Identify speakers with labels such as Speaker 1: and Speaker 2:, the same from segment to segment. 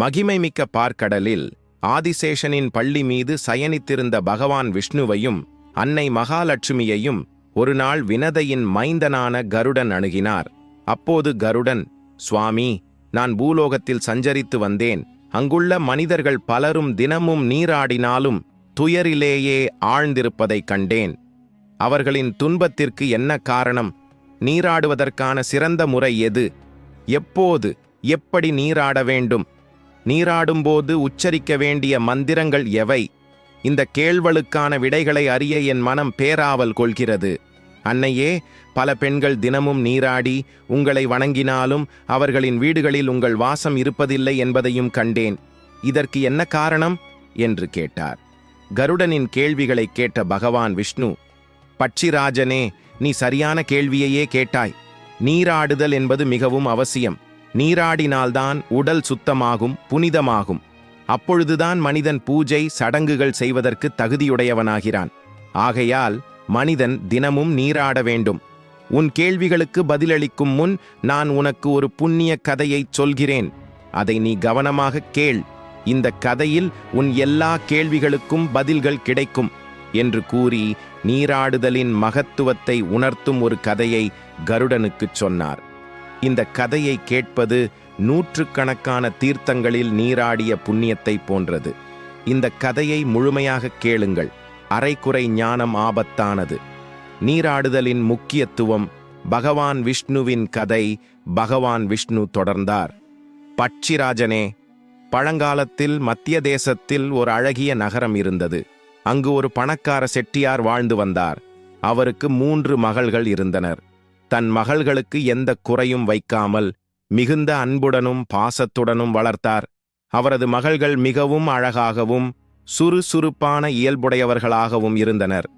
Speaker 1: மகிமைமிக்க பார்க்கடலில் ஆதிசேஷனின் பள்ளி மீது சயனித்திருந்த பகவான் விஷ்ணுவையும் அன்னை மகாலட்சுமியையும் ஒருநாள் வினதையின் மைந்தனான கருடன் அணுகினார். அப்போது கருடன் சுவாமி நான் பூலோகத்தில் சஞ்சரித்து வந்தேன். அங்குள்ள மனிதர்கள் பலரும் தினமும் நீராடினாலும் துயரிலேயே ஆழ்ந்திருப்பதைக் கண்டேன். அவர்களின் துன்பத்திற்கு என்ன காரணம்? நீராடுவதற்கான சிறந்த முறை எது? எப்போது எப்படி நீராட வேண்டும்? நீராடும்போது உச்சரிக்க வேண்டிய மந்திரங்கள் எவை? இந்த கேள்வலுக்கான விடைகளை அறிய என் மனம் பேராவல் கொள்கிறது. அன்னையே பல பெண்கள் தினமும் நீராடி உங்களை வணங்கினாலும் அவர்களின் வீடுகளில் உங்கள் வாசம் இருப்பதில்லை என்பதையும் கண்டேன். இதற்கு என்ன காரணம்? என்று கேட்டார். கருடனின் கேள்விகளைக் கேட்ட பகவான் விஷ்ணு பட்சிராஜனே நீ சரியான கேள்வியையே கேட்டாய். நீராடுதல் என்பது மிகவும் அவசியம். நீராடினால்தான் உடல் சுத்தமாகும் புனிதமாகும். அப்பொழுதுதான் மனிதன் பூஜை சடங்குகள் செய்வதற்கு தகுதியுடையவனாகிறான். ஆகையால் மனிதன் தினமும் நீராட வேண்டும். உன் கேள்விகளுக்கு பதிலளிக்கும் முன் நான் உனக்கு ஒரு புண்ணிய கதையைச் சொல்கிறேன். அதை நீ கவனமாக கேள். இந்த கதையில் உன் எல்லா கேள்விகளுக்கும் பதில்கள் கிடைக்கும் என்று கூறி நீராடுதலின் மகத்துவத்தை உணர்த்தும் ஒரு கதையை கருடனுக்குச் சொன்னார். இந்த கதையை கேட்பது நூற்றுக்கணக்கான தீர்த்தங்களில் நீராடிய புண்ணியத்தை போன்றது. இந்த கதையை முழுமையாக கேளுங்கள். அரைக்குறை ஞானம் ஆபத்தானது. நீராடுதலின் முக்கியத்துவம் பகவான் விஷ்ணுவின் கதை பகவான் விஷ்ணு தொடர்ந்தார். பட்சிராஜனே பழங்காலத்தில் மத்திய தேசத்தில் ஒரு அழகிய நகரம் இருந்தது. அங்கு ஒரு பணக்கார செட்டியார் வாழ்ந்து வந்தார். அவருக்கு மூன்று மகள்கள் இருந்தனர். தன் மகள்களுக்கு எந்த குறையும் வைக்காமல் மிகுந்த அன்புடனும் பாசத்துடனும் வளர்த்தார். அவரது மகள்கள் மிகவும் அழகாகவும் சுறுசுறுப்பான இயல்புடையவர்களாகவும் இருந்தனர்.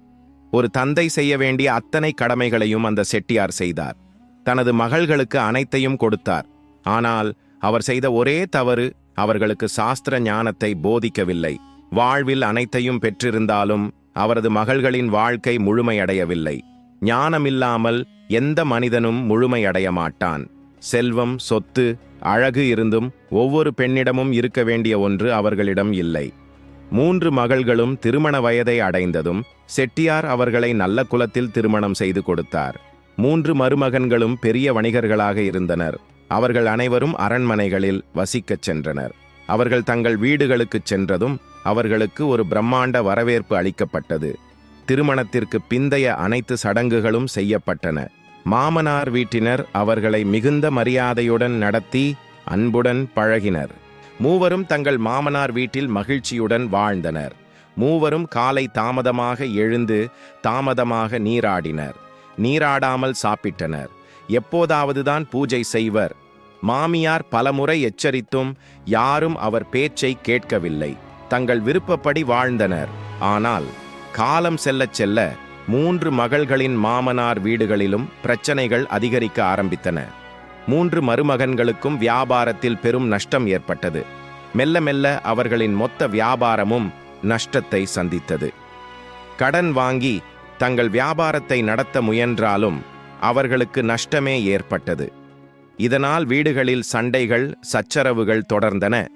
Speaker 1: ஒரு தந்தை செய்ய வேண்டிய அத்தனை கடமைகளையும் அந்த செட்டியார் செய்தார். தனது மகள்களுக்கு அனைத்தையும் கொடுத்தார். ஆனால் அவர் செய்த ஒரே தவறு அவர்களுக்கு சாஸ்திர ஞானத்தை போதிக்கவில்லை. வாழ்வில் அனைத்தையும் பெற்றிருந்தாலும் அவரது மகள்களின் வாழ்க்கை முழுமையடையவில்லை. ஞானமில்லாமல் எந்த மனிதனும் முழுமையடைய மாட்டான் செல்வம் சொத்து அழகு இருந்தும் ஒவ்வொரு பெண்ணிடமும் இருக்க வேண்டிய ஒன்று அவர்களிடம் இல்லை. மூன்று மகள்களும் திருமண வயதை அடைந்ததும் செட்டியார் அவர்களை நல்ல குலத்தில் திருமணம் செய்து கொடுத்தார். மூன்று மருமகன்களும் பெரிய வணிகர்களாக இருந்தனர். அவர்கள் அனைவரும் அரண்மனைகளில் வசிக்கச் சென்றனர். அவர்கள் தங்கள் வீடுகளுக்குச் சென்றதும் அவர்களுக்கு ஒரு பிரம்மாண்ட வரவேற்பு அளிக்கப்பட்டது. திருமணத்திற்கு பிந்தைய அனைத்து சடங்குகளும் செய்யப்பட்டன. மாமனார் வீட்டினர் அவர்களை மிகுந்த மரியாதையுடன் நடத்தி அன்புடன் பழகினர். மூவரும் தங்கள் மாமனார் வீட்டில் மகிழ்ச்சியுடன் வாழ்ந்தனர். மூவரும் காலை தாமதமாக எழுந்து தாமதமாக நீராடினர். நீராடாமல் சாப்பிட்டனர். எப்போதாவதுதான் பூஜை செய்வர். மாமியார் பலமுறை எச்சரித்தும் யாரும் அவர் பேச்சை கேட்கவில்லை. தங்கள் விருப்பப்படி வாழ்ந்தனர். ஆனால் காலம் செல்லச் செல்ல மூன்று மகள்களின் மாமனார் வீடுகளிலும் பிரச்சனைகள் அதிகரிக்க ஆரம்பித்தன. மூன்று மருமகன்களுக்கும் வியாபாரத்தில் பெரும் நஷ்டம் ஏற்பட்டது. மெல்ல மெல்ல அவர்களின் மொத்த வியாபாரமும் நஷ்டத்தை சந்தித்தது. கடன் வாங்கி தங்கள் வியாபாரத்தை நடத்த முயன்றாலும் அவர்களுக்கு நஷ்டமே ஏற்பட்டது. இதனால் வீடுகளில் சண்டைகள் சச்சரவுகள் தொடர்ந்தன.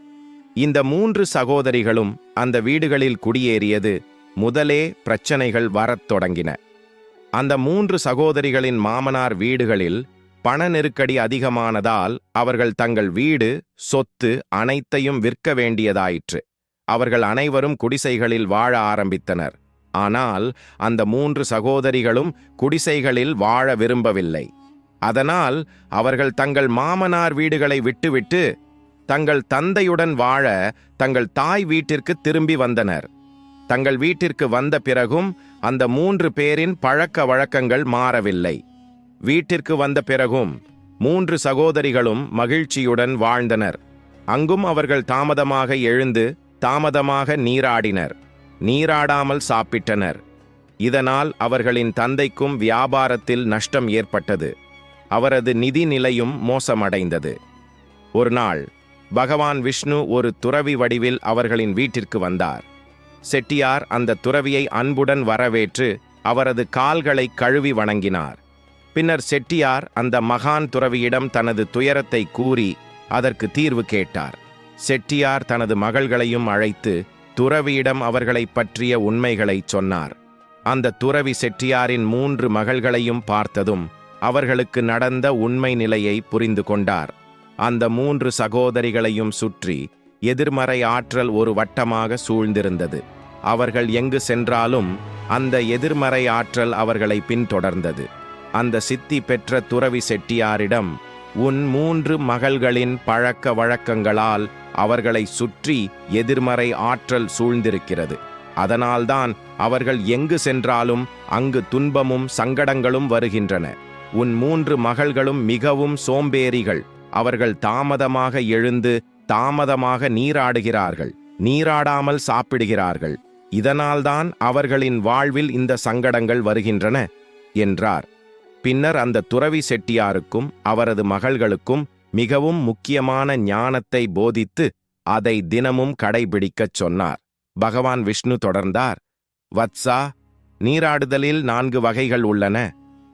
Speaker 1: இந்த மூன்று சகோதரிகளும் அந்த வீடுகளில் குடியேறியது முதலே பிரச்சனைகள் வரத் தொடங்கின. அந்த மூன்று சகோதரிகளின் மாமனார் வீடுகளில் பண நெருக்கடி அதிகமானதால் அவர்கள் தங்கள் வீடு சொத்து அனைத்தையும் விற்க வேண்டியதாயிற்று. அவர்கள் அனைவரும் குடிசைகளில் வாழ ஆரம்பித்தனர். ஆனால் அந்த மூன்று சகோதரிகளும் குடிசைகளில் வாழ விரும்பவில்லை. அதனால் அவர்கள் தங்கள் மாமனார் வீடுகளை விட்டுவிட்டு தங்கள் தந்தையுடன் வாழ தங்கள் தாய் வீட்டிற்கு திரும்பி வந்தனர். தங்கள் வீட்டிற்கு வந்த பிறகும் அந்த மூன்று பேரின் பழக்க வழக்கங்கள் மாறவில்லை. வீட்டிற்கு வந்த பிறகும் மூன்று சகோதரிகளும் மகிழ்ச்சியுடன் வாழ்ந்தனர். அங்கும் அவர்கள் தாமதமாக எழுந்து தாமதமாக நீராடினர். நீராடாமல் சாப்பிட்டனர். இதனால் அவர்களின் தந்தைக்கும் வியாபாரத்தில் நஷ்டம் ஏற்பட்டது. அவரது நிதி நிலையும் மோசமடைந்தது. ஒரு நாள் பகவான் விஷ்ணு ஒரு துறவி வடிவில் அவர்களின் வீட்டிற்கு வந்தார். செட்டியார் அந்த துறவியை அன்புடன் வரவேற்று அவரது கால்களை கழுவி வணங்கினார். பின்னர் செட்டியார் அந்த மகான் துறவியிடம் தனது துயரத்தை கூறி அதற்கு தீர்வு கேட்டார். செட்டியார் தனது மகள்களையும் அழைத்து துறவியிடம் அவர்களை பற்றிய உண்மைகளைச் சொன்னார். அந்த துறவி செட்டியாரின் மூன்று மகள்களையும் பார்த்ததும் அவர்களுக்கு நடந்த உண்மை நிலையை புரிந்து கொண்டார். அந்த மூன்று சகோதரிகளையும் சுற்றி எதிர்மறை ஆற்றல் ஒரு வட்டமாக சூழ்ந்திருந்தது. அவர்கள் எங்கு சென்றாலும் அந்த எதிர்மறை ஆற்றல் அவர்களை பின்தொடர்ந்தது. அந்த சித்தி பெற்ற துறவி செட்டியாரிடம் உன் மூன்று மகள்களின் பழக்க வழக்கங்களால் அவர்களை சுற்றி எதிர்மறை ஆற்றல் சூழ்ந்திருக்கிறது. அதனால்தான் அவர்கள் எங்கு சென்றாலும் அங்கு துன்பமும் சங்கடங்களும் வருகின்றன. உன் மூன்று மகள்களும் மிகவும் சோம்பேறிகள். அவர்கள் தாமதமாக எழுந்து தாமதமாக நீராடுகிறார்கள். நீராடாமல் சாப்பிடுகிறார்கள். இதனால்தான் அவர்களின் வாழ்வில் இந்த சங்கடங்கள் வருகின்றன என்றார். பின்னர் அந்த துறவி செட்டியாருக்கும் அவரது மகள்களுக்கும் மிகவும் முக்கியமான ஞானத்தை போதித்து அதை தினமும் கடைபிடிக்கச் சொன்னார். பகவான் விஷ்ணு தொடர்ந்தார். வத்சா நீராடுதலில் நான்கு வகைகள் உள்ளன.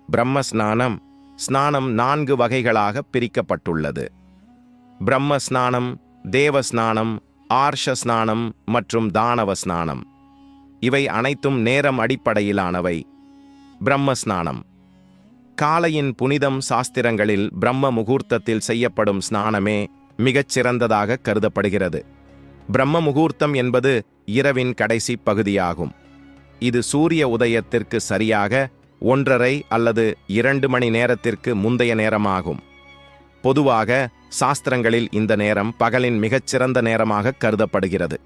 Speaker 1: பிரம்ம ஸ்நானம் ஸ்நானம் நான்கு வகைகளாக பிரிக்கப்பட்டுள்ளது. பிரம்ம ஸ்நானம் தேவ ஸ்நானம் ஆர்ஷ ஸ்நானம் மற்றும் தானவ ஸ்நானம் இவை அனைத்தும் நேரம் அடிப்படையிலானவை. பிரம்ம ஸ்நானம் காலையின் புனிதம் சாஸ்திரங்களில் பிரம்ம முகூர்த்தத்தில் செய்யப்படும் ஸ்நானமே மிகச் சிறந்ததாக கருதப்படுகிறது. பிரம்ம முகூர்த்தம் என்பது இரவின் கடைசி பகுதியாகும். இது சூரிய உதயத்திற்கு சரியாக ஒன்றரை அல்லது இரண்டு மணி நேரத்திற்கு முந்தைய நேரமாகும். பொதுவாக சாஸ்திரங்களில் இந்த நேரம் பகலின் மிகச்சிறந்த நேரமாக கருதப்படுகிறது.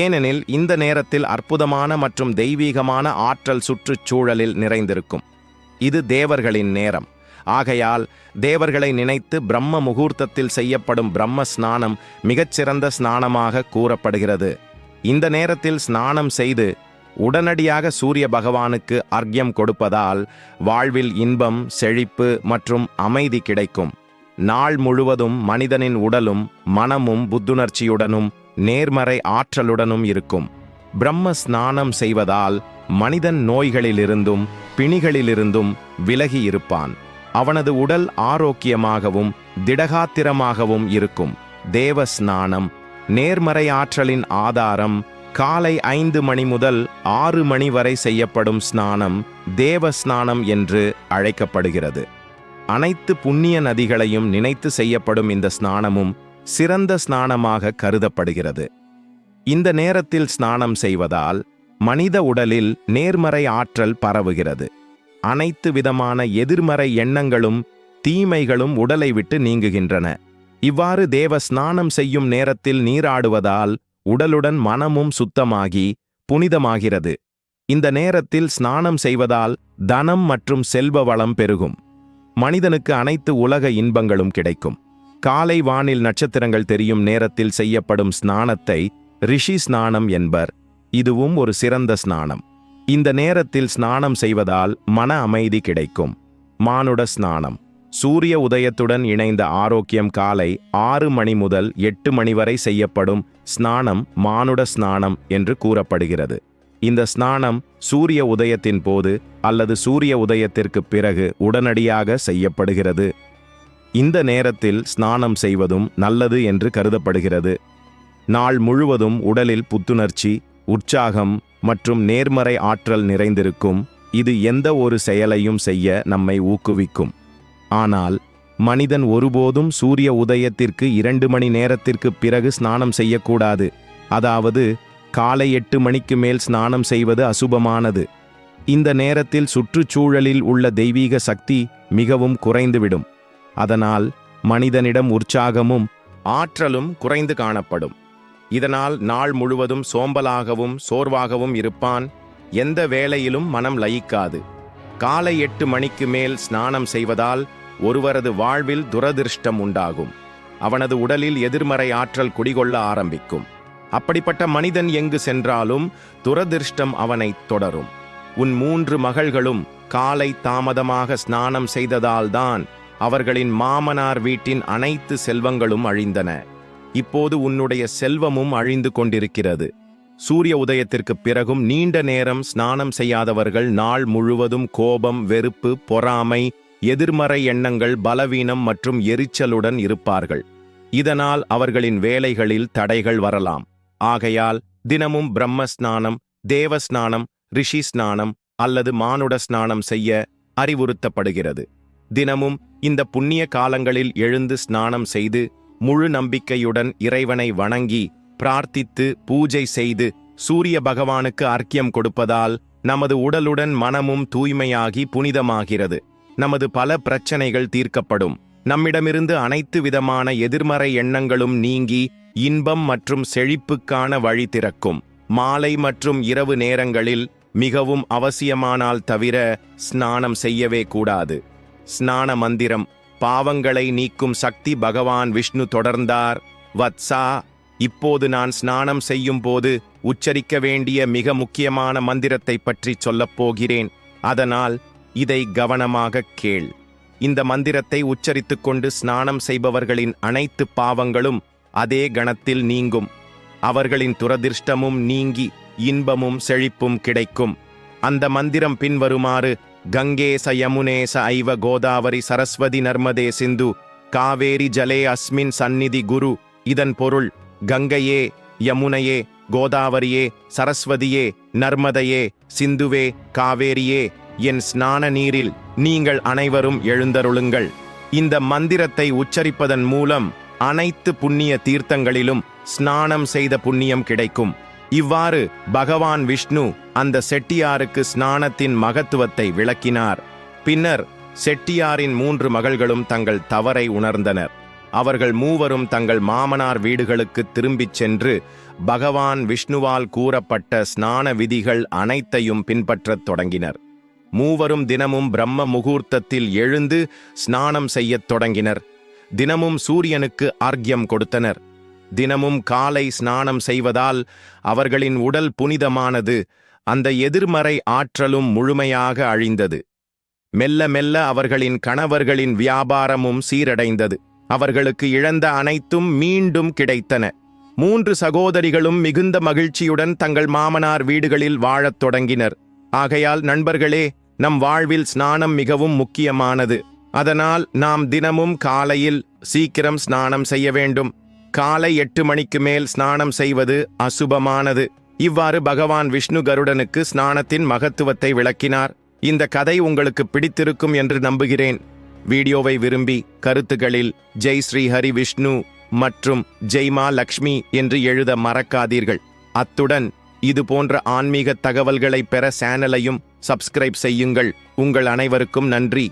Speaker 1: ஏனெனில் இந்த நேரத்தில் அற்புதமான மற்றும் தெய்வீகமான ஆற்றல் சுற்றுச்சூழலில் நிறைந்திருக்கும். இது தேவர்களின் நேரம். ஆகையால் தேவர்களை நினைத்து பிரம்ம முகூர்த்தத்தில் செய்யப்படும் பிரம்ம ஸ்நானம் மிகச்சிறந்த ஸ்நானமாக கூறப்படுகிறது. இந்த நேரத்தில் ஸ்நானம் செய்து உடனடியாக சூரிய பகவானுக்கு அர்க்யம் கொடுப்பதால் வாழ்வில் இன்பம் செழிப்பு மற்றும் அமைதி கிடைக்கும். நாள் முழுவதும் மனிதனின் உடலும் மனமும் புத்துணர்ச்சியுடனும் நேர்மறை ஆற்றலுடனும் இருக்கும். பிரம்ம ஸ்நானம் செய்வதால் மனிதன் நோய்களிலிருந்தும் பிணிகளிலிருந்தும் விலகி இருப்பான். அவனது உடல் ஆரோக்கியமாகவும் திடகாத்திரமாகவும் இருக்கும். தேவ ஸ்நானம் நேர்மறை ஆற்றலின் ஆதாரம் காலை ஐந்து மணி முதல் ஆறு மணி வரை செய்யப்படும் ஸ்நானம் தேவ ஸ்நானம் என்று அழைக்கப்படுகிறது. அனைத்து புண்ணிய நதிகளையும் நினைத்து செய்யப்படும் இந்த ஸ்நானமும் சிறந்த ஸ்நானமாக கருதப்படுகிறது. இந்த நேரத்தில் ஸ்நானம் செய்வதால் மனித உடலில் நேர்மறை ஆற்றல் பரவுகிறது. அனைத்து விதமான எதிர்மறை எண்ணங்களும் தீமைகளும் உடலை விட்டு நீங்குகின்றன. இவ்வாறு தேவ ஸ்நானம் செய்யும் நேரத்தில் நீராடுவதால் உடலுடன் மனமும் சுத்தமாகி புனிதமாகிறது. இந்த நேரத்தில் ஸ்நானம் செய்வதால் தனம் மற்றும் செல்வ வளம் பெருகும். மனிதனுக்கு அனைத்து உலக இன்பங்களும் கிடைக்கும். காலை வானில் நட்சத்திரங்கள் தெரியும் நேரத்தில் செய்யப்படும் ஸ்நானத்தை ரிஷி ஸ்நானம் என்பர். இதுவும் ஒரு சிறந்த ஸ்நானம். இந்த நேரத்தில் ஸ்நானம் செய்வதால் மன அமைதி கிடைக்கும். மானுட ஸ்நானம். சூரிய உதயத்துடன் இணைந்த ஆரோக்கியம் காலை ஆறு மணி முதல் எட்டு மணி வரை செய்யப்படும் ஸ்நானம் மானுட ஸ்நானம் என்று கூறப்படுகிறது. இந்த ஸ்நானம் சூரிய உதயத்தின் போது அல்லது சூரிய உதயத்திற்கு பிறகு உடனடியாக செய்யப்படுகிறது. இந்த நேரத்தில் ஸ்நானம் செய்வதும் நல்லது என்று கருதப்படுகிறது. நாள் முழுவதும் உடலில் புத்துணர்ச்சி உற்சாகம் மற்றும் நேர்மறை ஆற்றல் நிறைந்திருக்கும். இது எந்த ஒரு செயலையும் செய்ய நம்மை ஊக்குவிக்கும். ஆனால் மனிதன் ஒருபோதும் சூரிய உதயத்திற்கு இரண்டு மணி நேரத்திற்கு பிறகு ஸ்நானம் செய்யக்கூடாது. அதாவது காலை எட்டு மணிக்கு மேல் ஸ்நானம் செய்வது அசுபமானது. இந்த நேரத்தில் சுற்றுச்சூழலில் உள்ள தெய்வீக சக்தி மிகவும் குறைந்துவிடும். அதனால் மனிதனிடம் உற்சாகமும் ஆற்றலும் குறைந்து காணப்படும். இதனால் நாள் முழுவதும் சோம்பலாகவும் சோர்வாகவும் இருப்பான். எந்த வேளையிலும் மனம் லயிக்காது. காலை எட்டு மணிக்கு மேல் ஸ்நானம் செய்வதால் ஒருவரது வாழ்வில் துரதிர்ஷ்டம் உண்டாகும். அவனது உடலில் எதிர்மறை ஆற்றல் குடிகொள்ள ஆரம்பிக்கும். அப்படிப்பட்ட மனிதன் எங்கு சென்றாலும் துரதிர்ஷ்டம் அவனை தொடரும். உன் மூன்று மகள்களும் காலை தாமதமாக ஸ்நானம் செய்ததால்தான் அவர்களின் மாமனார் வீட்டின் அனைத்து செல்வங்களும் அழிந்தன. இப்போது உன்னுடைய செல்வமும் அழிந்து கொண்டிருக்கிறது. சூரிய உதயத்திற்கு பிறகும் நீண்ட நேரம் ஸ்நானம் செய்யாதவர்கள் நாள் முழுவதும் கோபம் வெறுப்பு பொறாமை எதிர்மறை எண்ணங்கள் பலவீனம் மற்றும் எரிச்சலுடன் இருப்பார்கள். இதனால் அவர்களின் வேலைகளில் தடைகள் வரலாம். ஆகையால் தினமும் பிரம்ம ஸ்நானம் தேவ ஸ்நானம் ரிஷி ஸ்நானம் அல்லது மானுட ஸ்நானம் செய்ய அறிவுறுத்தப்படுகிறது. தினமும் இந்த புண்ணிய காலங்களில் எழுந்து ஸ்நானம் செய்து முழு நம்பிக்கையுடன் இறைவனை வணங்கி பிரார்த்தித்து பூஜை செய்து சூரிய பகவானுக்கு அர்க்கியம் கொடுப்பதால் நமது உடலுடன் மனமும் தூய்மையாகி புனிதமாகிறது. நமது பல பிரச்சனைகள் தீர்க்கப்படும். நம்மிடமிருந்து அனைத்து விதமான எதிர்மறை எண்ணங்களும் நீங்கி இன்பம் மற்றும் செழிப்புக்கான வழி திறக்கும். மாலை மற்றும் இரவு நேரங்களில் மிகவும் அவசியமானால் தவிர ஸ்நானம் செய்யவே கூடாது. ஸ்நான மந்திரம் பாவங்களை நீக்கும் சக்தி பகவான் விஷ்ணு தொடர்ந்தார். வத்சா இப்போது நான் ஸ்நானம் செய்யும் போது உச்சரிக்க வேண்டிய மிக முக்கியமான மந்திரத்தை பற்றி சொல்லப் போகிறேன். அதனால் இதை கவனமாக கேள். இந்த மந்திரத்தை உச்சரித்துக் கொண்டு ஸ்நானம் செய்பவர்களின் அனைத்து பாவங்களும் அதே கணத்தில் நீங்கும். அவர்களின் துரதிர்ஷ்டமும் நீங்கி இன்பமும் செழிப்பும் கிடைக்கும். அந்த மந்திரம் பின்வருமாறு கங்கேச யமுனேச ஐவ கோதாவரி சரஸ்வதி நர்மதே சிந்து காவேரி ஜலே அஸ்மின் சந்நிதி குரு இதன் பொருள் கங்கையே யமுனையே கோதாவரியே சரஸ்வதியே நர்மதையே சிந்துவே காவேரியே என் ஸ்நான நீரில் நீங்கள் அனைவரும் எழுந்தருளுங்கள். இந்த மந்திரத்தை உச்சரிப்பதன் மூலம் அனைத்து புண்ணிய தீர்த்தங்களிலும் ஸ்நானம் செய்த புண்ணியம் கிடைக்கும். இவ்வாறு பகவான் விஷ்ணு அந்த செட்டியாருக்கு ஸ்நானத்தின் மகத்துவத்தை விளக்கினார். பின்னர் செட்டியாரின் மூன்று மகள்களும் தங்கள் தவறை உணர்ந்தனர். அவர்கள் மூவரும் தங்கள் மாமனார் வீடுகளுக்கு திரும்பிச் சென்று பகவான் விஷ்ணுவால் கூறப்பட்ட ஸ்நான விதிகள் அனைத்தையும் பின்பற்றத் தொடங்கினர். மூவரும் தினமும் பிரம்ம முகூர்த்தத்தில் எழுந்து ஸ்நானம் செய்யத் தொடங்கினர். தினமும் சூரியனுக்கு ஆர்க்கியம் கொடுத்தனர். தினமும் காலை ஸ்நானம் செய்வதால் அவர்களின் உடல் புனிதமானது. அந்த எதிர்மறை ஆற்றலும் முழுமையாக அழிந்தது. மெல்ல மெல்ல அவர்களின் கணவர்களின் வியாபாரமும் சீரடைந்தது. அவர்களுக்கு இழந்த அனைத்தும் மீண்டும் கிடைத்தன. மூன்று சகோதரிகளும் மிகுந்த மகிழ்ச்சியுடன் தங்கள் மாமனார் வீடுகளில் வாழத் தொடங்கினர். ஆகையால் நண்பர்களே நம் வாழ்வில் ஸ்நானம் மிகவும் முக்கியமானது. அதனால் நாம் தினமும் காலையில் சீக்கிரம் ஸ்நானம் செய்ய வேண்டும். காலை எட்டு மணிக்கு மேல் ஸ்நானம் செய்வது அசுபமானது. இவ்வாறு பகவான் விஷ்ணு கருடனுக்கு ஸ்நானத்தின் மகத்துவத்தை விளக்கினார். இந்த கதை உங்களுக்கு பிடித்திருக்கும் என்று நம்புகிறேன். வீடியோவை விரும்பி கருத்துகளில் ஜெய் ஸ்ரீ ஹரி விஷ்ணு மற்றும் ஜெய்மா லக்ஷ்மி என்று எழுத மறக்காதீர்கள். அத்துடன் இது போன்ற ஆன்மீக தகவல்களை பெற சேனலையும் சப்ஸ்கிரைப் செய்யுங்கள். உங்கள் அனைவருக்கும் நன்றி.